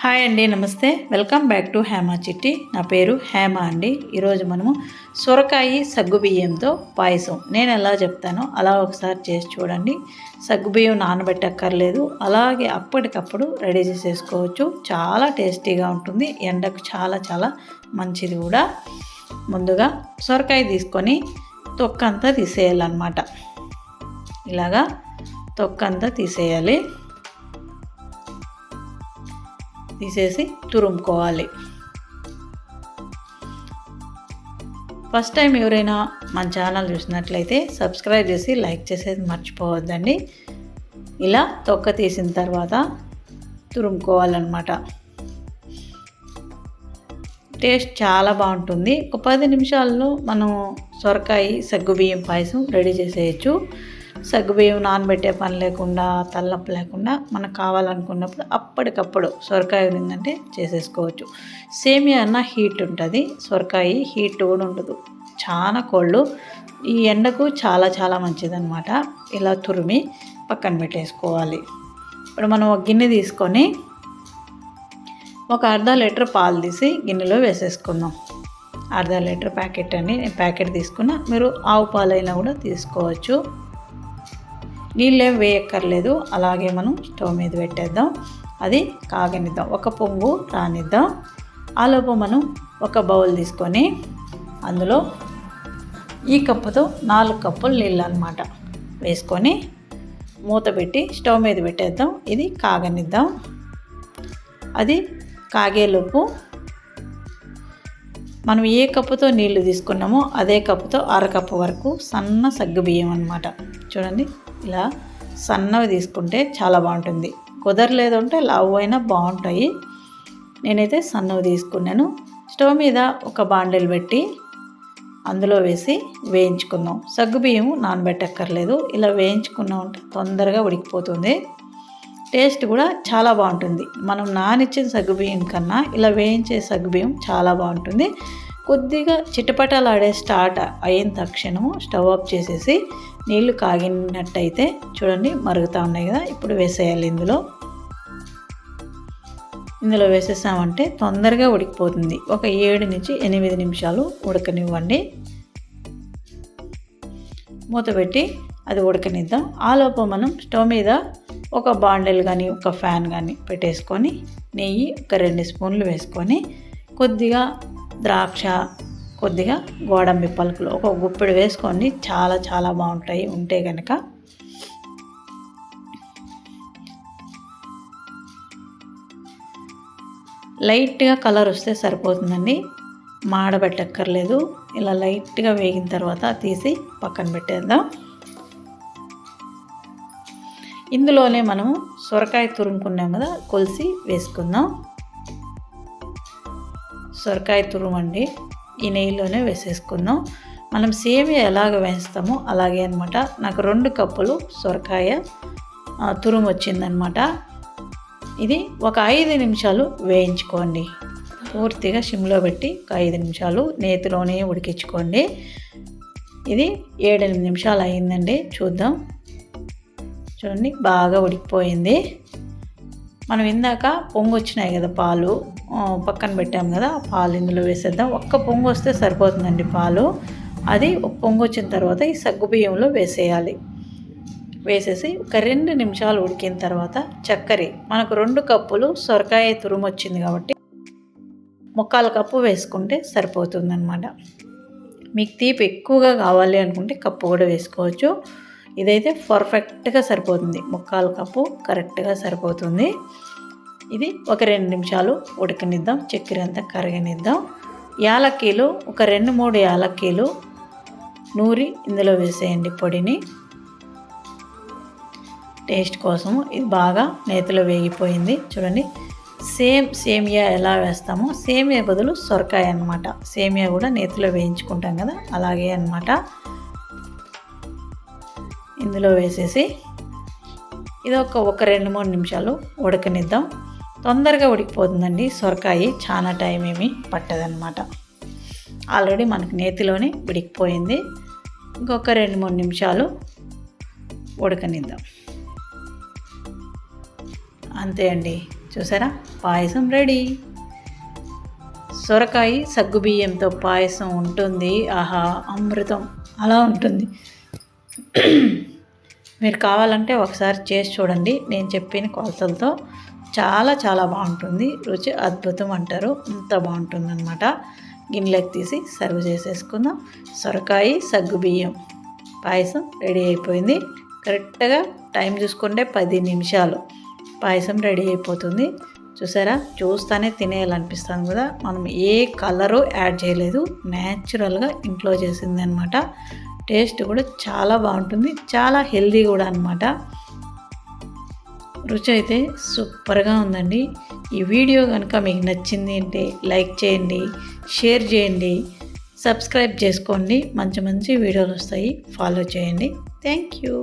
Hi అండి నమస్తే. Welcome back to Hema చిట్టి. నా పేరు హేమ అండి. ఈరోజు మనము సొరకాయ సగ్గుబియ్యంతో పాయసం. నేను ఎలా చెప్తానో అలా ఒకసారి చేసి చూడండి. సగ్గుబియ్యం నానబెట్టక్కర్లేదు. అలాగే అప్పటికప్పుడు రెడీ చేసేసుకోవచ్చు. చాలా టేస్టీగా ఉంటుంది. ఎండకు చాలా చాలా మంచిది కూడా. ముందుగా సొరకాయ తీసుకొని తొక్కంతా తీసేయాలన్నమాట. ఇలాగా తొక్కంతా తీసేయాలి. తీసేసి తురుముకోవాలి. ఫస్ట్ టైం ఎవరైనా మన ఛానల్ చూసినట్లయితే సబ్స్క్రైబ్ చేసి లైక్ చేసేది మర్చిపోవద్దండి. ఇలా తొక్క తీసిన తర్వాత తురుముకోవాలన్నమాట. టేస్ట్ చాలా బాగుంటుంది. ఒక పది నిమిషాల్లో మనం సొరకాయ సగ్గుబియ్యం పాయసం రెడీ చేసేయచ్చు. సగ్గుబియ్యం నానబెట్టే పని లేకుండా తలనొప్పి లేకుండా మనకు కావాలనుకున్నప్పుడు అప్పటికప్పుడు సొరకాయ ఉందంటే చేసేసుకోవచ్చు. సేమియా అన్న హీట్ ఉంటుంది. సొరకాయ హీట్ కూడా ఉండదు. చాలా కోళ్ళు ఈ ఎండకు చాలా చాలా మంచిదన్నమాట. ఇలా తురిమి పక్కన పెట్టేసుకోవాలి. ఇప్పుడు మనం ఒక గిన్నె తీసుకొని ఒక అర్ధ లీటర్ పాలు తీసి గిన్నెలో వేసేసుకుందాం. అర్ధ లీటర్ ప్యాకెట్ అని ప్యాకెట్ తీసుకున్న మీరు ఆవు పాలైనా కూడా తీసుకోవచ్చు. నీళ్ళేం వేయక్కర్లేదు. అలాగే మనం స్టవ్ మీద పెట్టేద్దాం. అది కాగనిద్దాం. ఒక పొంగు రానిద్దాం. ఆలోపు మనం ఒక బౌల్ తీసుకొని అందులో ఈ కప్పుతో నాలుగు కప్పులు నీళ్ళు అనమాట వేసుకొని మూత పెట్టి స్టవ్ మీద పెట్టేద్దాం. ఇది కాగనిద్దాం. అది కాగేలోపు మనం ఏ కప్పుతో నీళ్ళు తీసుకున్నామో అదే కప్పుతో అరకప్పు వరకు సన్న సగ్గు బియ్యం అనమాట చూడండి. ఇలా సన్నవి తీసుకుంటే చాలా బాగుంటుంది. కుదరలేదు అంటే లావు అయినా బాగుంటాయి. నేనైతే సన్నవి తీసుకున్నాను. స్టవ్ మీద ఒక బాండిల్ పెట్టి అందులో వేసి వేయించుకుందాం. సగ్గుబియ్యం నానబెట్టక్కర్లేదు. ఇలా వేయించుకున్నాం అంటే తొందరగా ఉడికిపోతుంది. టేస్ట్ కూడా చాలా బాగుంటుంది. మనం నానిచ్చిన సగ్గుబియ్యం కన్నా ఇలా వేయించే సగ్గుబియ్యం చాలా బాగుంటుంది. కొద్దిగా చిటపటలాడే స్టార్ట్ అయిన తక్షణము స్టవ్ ఆఫ్ చేసేసి నీళ్ళు కాగినట్టయితే చూడండి మరుగుతూ ఉన్నాయి కదా ఇప్పుడు వేసేయాలి ఇందులో. ఇందులో వేసేసామంటే తొందరగా ఉడికిపోతుంది. ఒక ఏడు నుంచి ఎనిమిది నిమిషాలు ఉడకనివ్వండి. మూత పెట్టి అది ఉడకనిద్దాం. ఆలోపు మనం స్టవ్ మీద ఒక బాండెల్ కానీ ఒక ఫ్యాన్ కానీ పెట్టేసుకొని నెయ్యి ఒక రెండు స్పూన్లు వేసుకొని కొద్దిగా ద్రాక్ష కొద్దిగా గోడంబి పలుకులు ఒక గుప్పెడు వేసుకోండి. చాలా చాలా బాగుంటాయి. ఉంటే కనుక లైట్గా కలర్ వస్తే సరిపోతుందండి. మాడబెట్టక్కర్లేదు. ఇలా లైట్గా వేగిన తర్వాత తీసి పక్కన పెట్టేద్దాం. ఇందులోనే మనము సొరకాయ తురుముకున్నాం కదా కొలిసి వేసుకుందాం. సొరకాయ తురుమండి ఈ నెయ్యిలోనే వేసేసుకుందాం. మనం సేమియా ఎలాగ వేస్తామో అలాగే అనమాట నాకు రెండు కప్పులు సొరకాయ తురుము వచ్చిందనమాట ఇది ఒక ఐదు నిమిషాలు వేయించుకోండి. పూర్తిగా సిమ్లో పెట్టి ఒక ఐదు నిమిషాలు నేతిలోనే ఉడికించుకోండి. ఇది ఏడెనిమిది నిమిషాలు అయిందండి. చూద్దాం. చూడండి బాగా ఉడికిపోయింది. మనం ఇందాక పొంగు వచ్చినాయి కదా పాలు పక్కన పెట్టాం కదా పాలు ఇందులో వేసేద్దాం. ఒక్క పొంగు వస్తే సరిపోతుందండి పాలు. అది పొంగు వచ్చిన తర్వాత ఈ సగ్గు బియ్యంలో వేసేయాలి. వేసేసి ఒక రెండు నిమిషాలు ఉడికిన తర్వాత చక్కెర మనకు రెండు కప్పులు సొరకాయ తురుము వచ్చింది కాబట్టి ముక్కాల కప్పు వేసుకుంటే సరిపోతుందన్నమాట. మీకు తీపి ఎక్కువగా కావాలి అనుకుంటే కప్పు కూడా వేసుకోవచ్చు. ఇదైతే పర్ఫెక్ట్గా సరిపోతుంది. ముక్కాలు కప్పు కరెక్ట్గా సరిపోతుంది. ఇది ఒక రెండు నిమిషాలు ఉడకనిద్దాం. చక్కెర అంతా కరగనిద్దాం. యాలక్కీలు ఒక రెండు మూడు యాలక్కీలు నూరి ఇందులో వేసేయండి పొడిని. టేస్ట్ కోసం ఇది బాగా నేతిలో వేగిపోయింది. చూడండి సేమ్ సేమియా ఎలా వేస్తామో సేమియా బదులు సొరకాయ అనమాట సేమియా కూడా నేతిలో వేయించుకుంటాం కదా అలాగే అనమాట ఇందులో వేసేసి ఇది ఒక ఒక రెండు మూడు నిమిషాలు ఉడకనిద్దాం. తొందరగా ఉడికిపోతుందండి. సొరకాయ చాలా టైం ఏమి పట్టదనమాట ఆల్రెడీ మనకు నేతిలోనే ఉడికిపోయింది. ఇంకొక రెండు మూడు నిమిషాలు ఉడకనిద్దాం. అంతే అండి. చూసారా? పాయసం రెడీ. సొరకాయ సగ్గుబియ్యంతో పాయసం ఉంటుంది. ఆహా అమృతం. అలా ఉంటుంది. మీరు కావాలంటే ఒకసారి చేసి చూడండి. నేను చెప్పిన కొలతలతో చాలా చాలా బాగుంటుంది. రుచి అద్భుతం అంటారు. అంత బాగుంటుంది అనమాట గిన్నెలోకి తీసి సర్వ్ చేసేసుకుందాం. సొరకాయ సగ్గుబియ్యం పాయసం రెడీ అయిపోయింది. కరెక్ట్గా టైం చూసుకుంటే పది నిమిషాలు. పాయసం రెడీ అయిపోతుంది. చూసారా? చూస్తానే తినేయాలనిపిస్తుంది కదా. మనం ఏ కలరు యాడ్ చేయలేదు. న్యాచురల్గా ఇంట్లో చేసింది అనమాట టేస్ట్ కూడా చాలా బాగుంటుంది. చాలా హెల్దీ కూడా అనమాట రుచి అయితే సూపర్గా ఉందండి. ఈ వీడియో కనుక మీకు నచ్చింది అంటే లైక్ చేయండి షేర్ చేయండి సబ్స్క్రైబ్ చేసుకోండి. మంచి మంచి వీడియోలు వస్తాయి. ఫాలో చేయండి. Thank you